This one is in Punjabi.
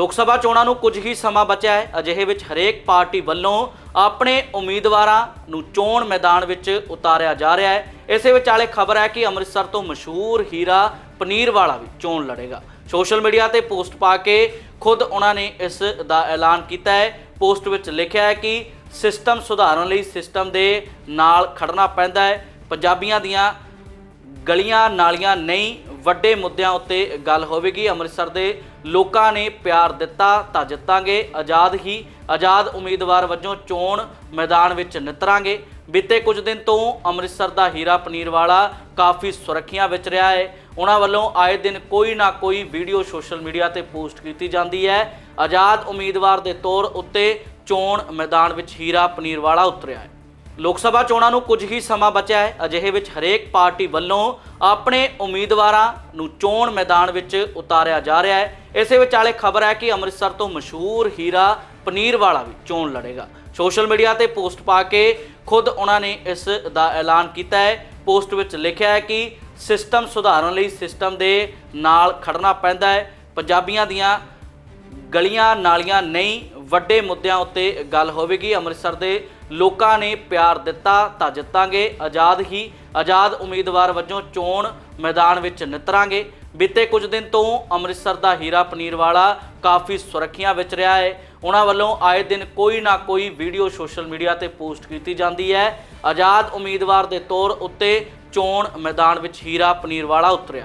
ਲੋਕ ਸਭਾ ਚੋਣਾਂ ਨੂੰ ਕੁਝ ਹੀ ਸਮਾਂ ਬਚਿਆ ਹੈ। ਅਜਿਹੇ ਵਿੱਚ ਹਰੇਕ ਪਾਰਟੀ ਵੱਲੋਂ ਆਪਣੇ ਉਮੀਦਵਾਰਾਂ ਨੂੰ ਚੋਣ ਮੈਦਾਨ ਵਿੱਚ ਉਤਾਰਿਆ ਜਾ ਰਿਹਾ ਹੈ। ਇਸੇ ਵਿਚਾਲੇ ਖਬਰ ਹੈ ਕਿ ਅੰਮ੍ਰਿਤਸਰ ਤੋਂ ਮਸ਼ਹੂਰ ਹੀਰਾ ਪਨੀਰ ਵਾਲਾ ਵੀ ਚੋਣ ਲੜੇਗਾ। ਸੋਸ਼ਲ ਮੀਡੀਆ ਤੇ ਪੋਸਟ ਪਾ ਕੇ ਖੁਦ ਉਹਨਾਂ ਨੇ ਇਸ ਦਾ ਐਲਾਨ ਕੀਤਾ ਹੈ। ਪੋਸਟ ਵਿੱਚ ਲਿਖਿਆ ਹੈ ਕਿ ਸਿਸਟਮ ਸੁਧਾਰਨ ਲਈ ਸਿਸਟਮ ਦੇ ਨਾਲ ਖੜਨਾ ਪੈਂਦਾ ਹੈ। ਪੰਜਾਬੀਆਂ ਦੀਆਂ ਗਲੀਆਂ ਨਾਲੀਆਂ ਨਹੀਂ ਵੱਡੇ ਮੁੱਦਿਆਂ ਉੱਤੇ ਗੱਲ ਹੋਵੇਗੀ। ਅੰਮ੍ਰਿਤਸਰ ਦੇ ਲੋਕਾਂ ਨੇ ਪਿਆਰ ਦਿੱਤਾ ਤਾਂ ਜਿੱਤਾਂਗੇ। ਆਜ਼ਾਦ ਹੀ ਆਜ਼ਾਦ ਉਮੀਦਵਾਰ ਵਜੋਂ ਚੋਣ ਮੈਦਾਨ ਵਿੱਚ ਨਿਤਰਾਂਗੇ। ਬੀਤੇ ਕੁਝ ਦਿਨ ਤੋਂ ਅੰਮ੍ਰਿਤਸਰ ਦਾ ਹੀਰਾ ਪਨੀਰ ਵਾਲਾ ਕਾਫੀ ਸੁਰੱਖਿਆ ਵਿੱਚ ਰਿਹਾ ਹੈ। ਉਹਨਾਂ ਵੱਲੋਂ ਆਏ ਦਿਨ ਕੋਈ ਨਾ ਕੋਈ ਵੀਡੀਓ ਸੋਸ਼ਲ ਮੀਡੀਆ ਤੇ ਪੋਸਟ ਕੀਤੀ ਜਾਂਦੀ ਹੈ। ਆਜ਼ਾਦ ਉਮੀਦਵਾਰ ਦੇ ਤੌਰ ਉੱਤੇ ਚੋਣ ਮੈਦਾਨ ਵਿੱਚ ਹੀਰਾ ਪਨੀਰ ਵਾਲਾ ਉਤਰਿਆ ਹੈ। ਲੋਕ ਸਭਾ ਚੋਣਾਂ ਨੂੰ ਕੁਝ ਹੀ ਸਮਾਂ ਬਚਿਆ ਹੈ। ਅਜਿਹੇ ਵਿੱਚ ਹਰੇਕ ਪਾਰਟੀ ਵੱਲੋਂ ਆਪਣੇ ਉਮੀਦਵਾਰਾਂ ਨੂੰ ਚੋਣ ਮੈਦਾਨ ਵਿੱਚ ਉਤਾਰਿਆ ਜਾ ਰਿਹਾ ਹੈ। ਇਸੇ ਵਿਚਾਲੇ ਖਬਰ ਹੈ ਕਿ ਅੰਮ੍ਰਿਤਸਰ ਤੋਂ ਮਸ਼ਹੂਰ ਹੀਰਾ ਪਨੀਰ ਵਾਲਾ ਵੀ ਚੋਣ ਲੜੇਗਾ। ਸੋਸ਼ਲ ਮੀਡੀਆ ਤੇ ਪੋਸਟ ਪਾ ਕੇ ਖੁਦ ਉਹਨਾਂ ਨੇ ਇਸ ਦਾ ਐਲਾਨ ਕੀਤਾ ਹੈ। ਪੋਸਟ ਵਿੱਚ ਲਿਖਿਆ ਹੈ ਕਿ ਸਿਸਟਮ ਸੁਧਾਰਨ ਲਈ ਸਿਸਟਮ ਦੇ ਨਾਲ ਖੜਨਾ ਪੈਂਦਾ ਹੈ। ਪੰਜਾਬੀਆਂ ਦੀਆਂ ਗਲੀਆਂ ਨਾਲੀਆਂ ਨਹੀਂ ਵੱਡੇ ਮੁੱਦਿਆਂ ਉੱਤੇ ਗੱਲ ਹੋਵੇਗੀ। ਅੰਮ੍ਰਿਤਸਰ ਦੇ ਲੋਕਾਂ ਨੇ ਪਿਆਰ ਦਿੱਤਾ ਤਾਂ ਜਿੱਤਾਂਗੇ। ਆਜ਼ਾਦ ਹੀ ਆਜ਼ਾਦ ਉਮੀਦਵਾਰ ਵਜੋਂ ਚੋਣ ਮੈਦਾਨ ਵਿੱਚ ਨਿਤਰਾਂਗੇ। ਬੀਤੇ ਕੁਝ ਦਿਨ ਤੋਂ ਅੰਮ੍ਰਿਤਸਰ ਦਾ ਹੀਰਾ ਪਨੀਰ ਵਾਲਾ ਕਾਫੀ ਸੁਰੱਖਿਆ ਵਿੱਚ ਰਿਹਾ ਹੈ। ਉਹਨਾਂ ਵੱਲੋਂ ਆਏ ਦਿਨ ਕੋਈ ਨਾ ਕੋਈ ਵੀਡੀਓ ਸੋਸ਼ਲ ਮੀਡੀਆ ਤੇ ਪੋਸਟ ਕੀਤੀ ਜਾਂਦੀ ਹੈ। ਆਜ਼ਾਦ ਉਮੀਦਵਾਰ ਦੇ ਤੌਰ ਉੱਤੇ ਚੋਣ ਮੈਦਾਨ ਵਿੱਚ ਹੀਰਾ ਪਨੀਰ ਵਾਲਾ ਉਤਰਿਆ